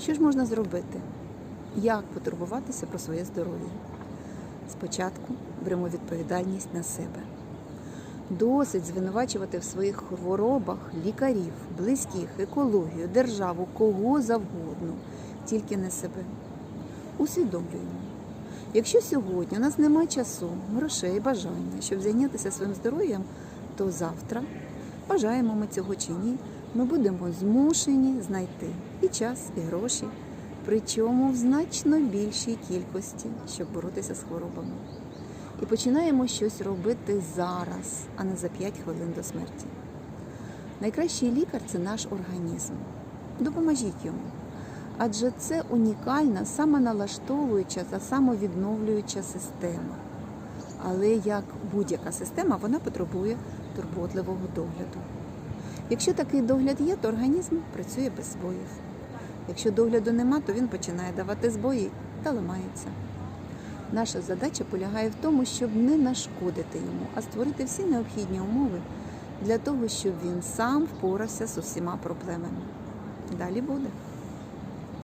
Що ж можна зробити? Як потурбуватися про своє здоров'я? Спочатку беремо відповідальність на себе. Досить звинувачувати в своїх хворобах лікарів, близьких, екологію, державу, кого завгодно, тільки не себе. Усвідомлюємо. Якщо сьогодні у нас немає часу, грошей, бажання, щоб зайнятися своїм здоров'ям, то завтра, бажаємо ми цього чи ні, ми будемо змушені знайти і час, і гроші, причому в значно більшій кількості, щоб боротися з хворобами. І починаємо щось робити зараз, а не за 5 хвилин до смерті. Найкращий лікар це наш організм. Допоможіть йому. Адже це унікальна, самоналаштовуюча та самовідновлююча система. Але як будь-яка система, вона потребує турботливого догляду. Якщо такий догляд є, то організм працює без збоїв. Якщо догляду нема, то він починає давати збої та ламається. Наша задача полягає в тому, щоб не нашкодити йому, а створити всі необхідні умови для того, щоб він сам впорався з усіма проблемами. Далі буде.